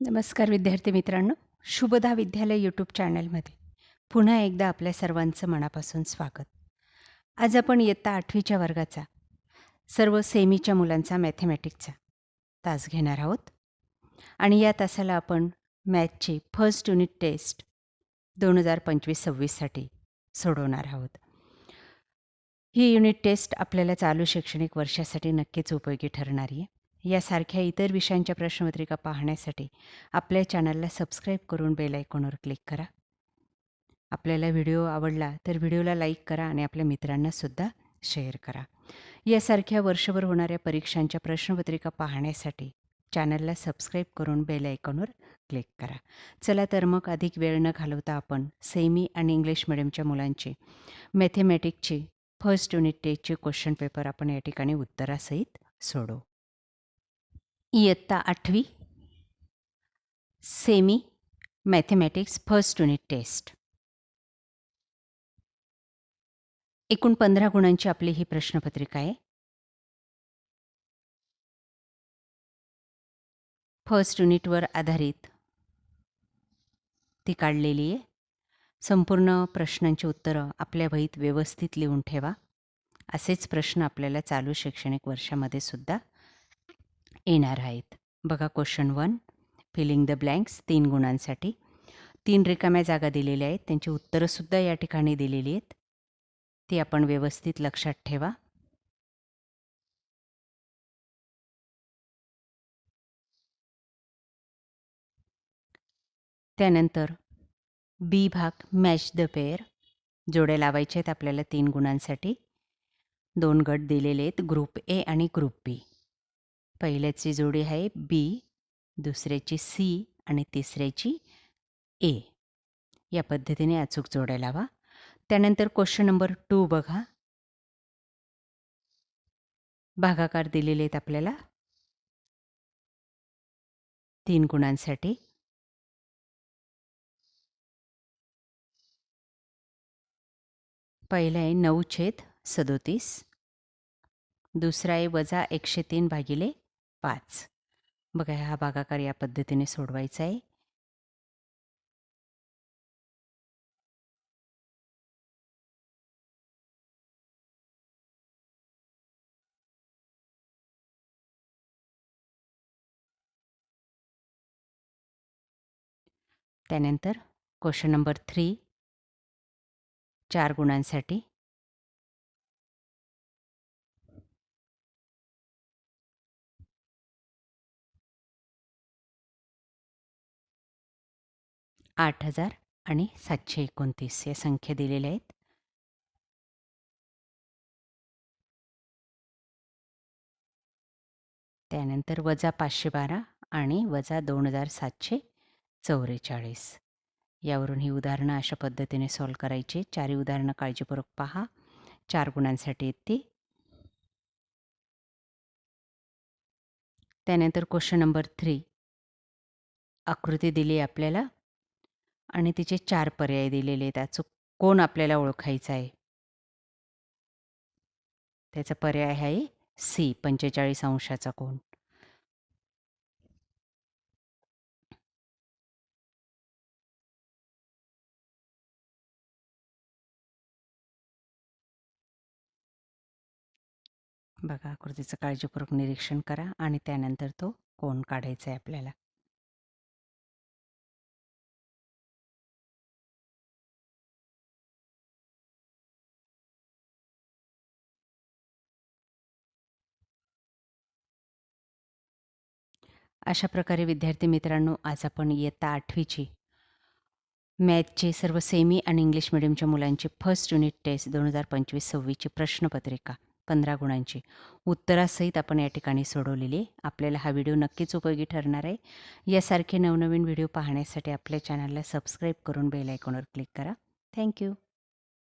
नमस्कार विद्यार्थी मित्रांनो. शुभदा विद्यालय यूट्यूब चॅनलमध्ये. पुन्हा एकदा आपल्या सर्वांचं मनापासून स्वागत. आज आपण इयत्ता आठवीच्या वर्गाचा सर्व सेमीच्या मुलांचा मॅथमॅटिकचा तास घेणार आहोत. आणि या तासाला आपण मॅथची फर्स्ट युनिट टेस्ट दोन हजार पंचवीस सव्वीससाठी सोडवणार आहोत. ही युनिट टेस्ट आपल्याला चालू शैक्षणिक वर्षासाठी नक्कीच उपयोगी ठरणारी आहे. यासारख्या इतर विषयांच्या प्रश्नपत्रिका पाहण्यासाठी आपल्या चॅनलला सबस्क्राईब करून बेल आयकॉनवर क्लिक करा. आपल्याला व्हिडिओ आवडला तर व्हिडिओला लाईक करा आणि आपल्या मित्रांनासुद्धा शेअर करा. यासारख्या वर्षभर होणाऱ्या परीक्षांच्या प्रश्नपत्रिका पाहण्यासाठी चॅनलला सबस्क्राईब करून बेल आयकॉनवर क्लिक करा. चला तर मग अधिक वेळ न घालवता आपण सेमी आणि इंग्लिश मिडियमच्या मुलांची मॅथेमॅटिकची फर्स्ट युनिट टेस्टचे क्वेश्चन पेपर आपण या ठिकाणी उत्तरासहित सोडू इयत्ता आठवी semi mathematics first unit test एकूण पंधरा गुणांची आपली ही प्रश्नपत्रिका आहे. फर्स्ट युनिटवर आधारित ती काढलेली आहे. संपूर्ण प्रश्नांची उत्तरं आपल्या वहीत व्यवस्थित लिहून ठेवा. असेच प्रश्न आपल्याला चालू शैक्षणिक वर्षामध्ये सुद्धा येणार आहेत. बघा question one filling the blanks तीन गुणांसाठी. तीन रिकाम्या जागा दिलेल्या आहेत. त्यांची उत्तरंसुद्धा या ठिकाणी दिलेली आहेत. ती आपण व्यवस्थित लक्षात ठेवा. त्यानंतर बी भाग मॅच द पेअर जोड्या लावायच्या आहेत आपल्याला तीन गुणांसाठी. दोन गट दिलेले आहेत. ग्रुप ए आणि ग्रुप बी पहिल्याची जोडी आहे बी दुसऱ्याची सी आणि तिसऱ्याची ए. या पद्धतीने अचूक जोड्या लावा त्यानंतर क्वेश्चन नंबर टू बघा. भागाकार दिलेले आहेत आपल्याला. तीन गुणांसाठी. पहिलं आहे नऊ छेद सदोतीस. दुसरा आहे वजा एकशे तीन भागिले पाच. बघा हा भागाकार या पद्धतीने सोडवायचा आहे. त्यानंतर क्वेश्चन नंबर थ्री. चार गुणांसाठी. आठ हजार आणि सातशे एकोणतीस या संख्या दिलेल्या आहेत. त्यानंतर वजा पाचशे बारा आणि वजा दोन हजार सातशे चौवेचाळीस. यावरून ही उदाहरणं अशा पद्धतीने सॉल्व करायची. चारही उदाहरणं काळजीपूर्वक पहा. चार गुणांसाठी आहेत ती त्यानंतर क्वेश्चन नंबर थ्री आकृती दिली आपल्याला. आणि तिचे चार पर्याय दिलेले आहेत. त्याचं कोण आपल्याला ओळखायचा आहे? त्याचा पर्याय आहे सी पंचेचाळीस अंशाचा कोण बघा आकृतीचं काळजीपूर्वक निरीक्षण करा आणि त्यानंतर तो कोण काढायचा आहे आपल्याला. अशा प्रकारे विद्यार्थी मित्रांनो आज आपण इयत्ता आठवीची मॅथचे सर्व सेमी आणि इंग्लिश मिडियमच्या मुलांची फर्स्ट युनिट टेस्ट दोन हजार पंचवीस सव्वीसची प्रश्नपत्रिका पंधरा गुणांची. उत्तरासहित आपण या ठिकाणी सोडवलेली. आहे आपल्याला हा व्हिडिओ नक्कीच उपयोगी ठरणार आहे. यासारखे नवनवीन व्हिडिओ पाहण्यासाठी आपल्या चॅनलला सबस्क्राईब करून बेल आयकॉनवर क्लिक करा. थँक्यू